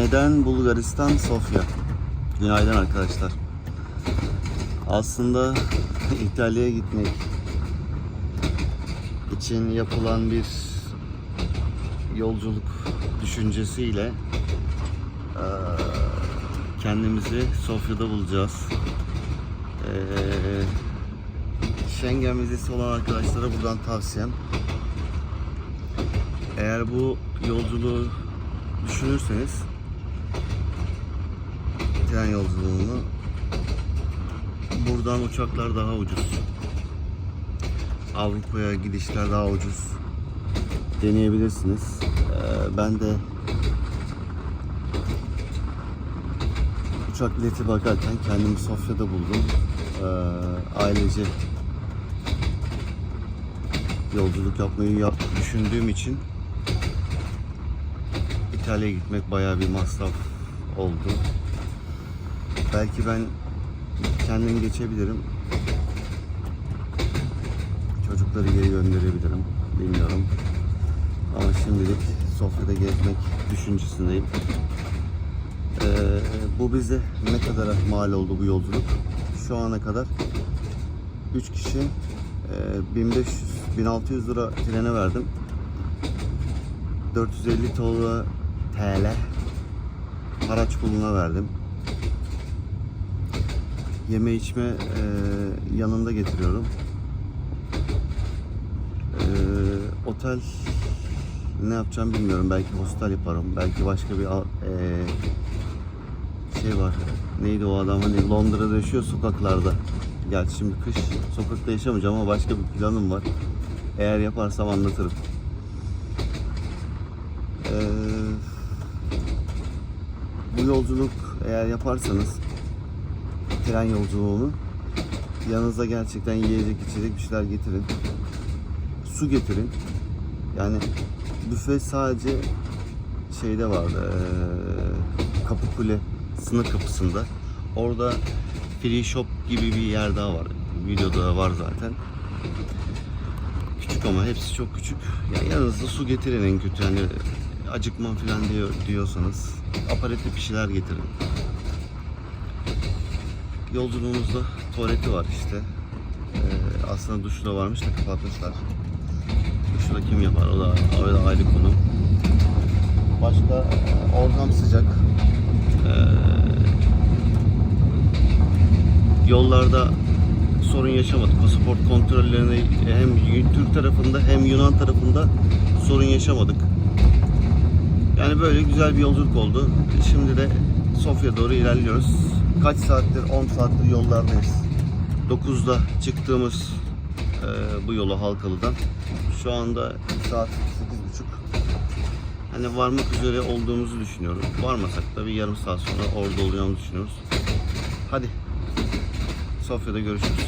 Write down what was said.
Neden Bulgaristan Sofya? Günaydın arkadaşlar. Aslında İtalya'ya gitmek için yapılan bir yolculuk düşüncesiyle kendimizi Sofya'da bulacağız. Schengen vizesi olan arkadaşlara buradan tavsiyem eğer bu yolculuğu düşünürseniz tren yolculuğunu buradan uçaklar daha ucuz. Avrupa'ya gidişler daha ucuz. Deneyebilirsiniz. Ee, ben de uçak bileti bakarken kendimi Sofya'da buldum. Ee, ailece yolculuk yapmayı yap, düşündüğüm için İtalya'ya gitmek bayağı bir masraf oldu. Belki ben kendim geçebilirim. Çocukları geri gönderebilirim. Bilmiyorum. Ama şimdilik Sofya'da gezmek düşüncesindeyim. Ee, bu bize ne kadar mal oldu bu yolculuk? Şu ana kadar 3 kişi e, 1500 1600 lira trene verdim. 450 TL TL haraç puluna verdim. Yeme içme e, yanında getiriyorum. E, otel ne yapacağım bilmiyorum. Belki hostel yaparım. Belki başka bir e, şey var. Neydi o adam hani Londra'da yaşıyor sokaklarda. Gerçi şimdi kış sokakta yaşamayacağım ama başka bir planım var. Eğer yaparsam anlatırım. Ee, bu yolculuk eğer yaparsanız tren yolculuğunu yanınıza gerçekten yiyecek içecek bir şeyler getirin. Su getirin. Yani büfe sadece şeyde vardı. Ee, Kapıkule sınır kapısında. Orada free shop gibi bir yer daha var. Videoda da var zaten. Küçük ama hepsi çok küçük. Yani yanınızda su getirin en kötü. Yani acıkmam falan diyor, diyorsanız aparatif bir şeyler getirin. Yolculuğumuzda tuvaleti var işte. Ee, aslında duşu da varmış da kapatmışlar. Duşu da kim yapar? O da, da ayrı konu. Başka ortam sıcak. Ee, yollarda sorun yaşamadık. Pasaport kontrollerine hem Türk tarafında hem Yunan tarafında sorun yaşamadık. Yani böyle güzel bir yolculuk oldu. Şimdi de Sofya doğru ilerliyoruz. Kaç saattir? 10 saattir yollardayız. 9'da çıktığımız e, bu yola Halkalı'dan. Şu anda saat 8.30. Hani varmak üzere olduğumuzu düşünüyorum. Varmasak da bir yarım saat sonra orada olacağımızı düşünüyoruz. Hadi Sofya'da görüşürüz.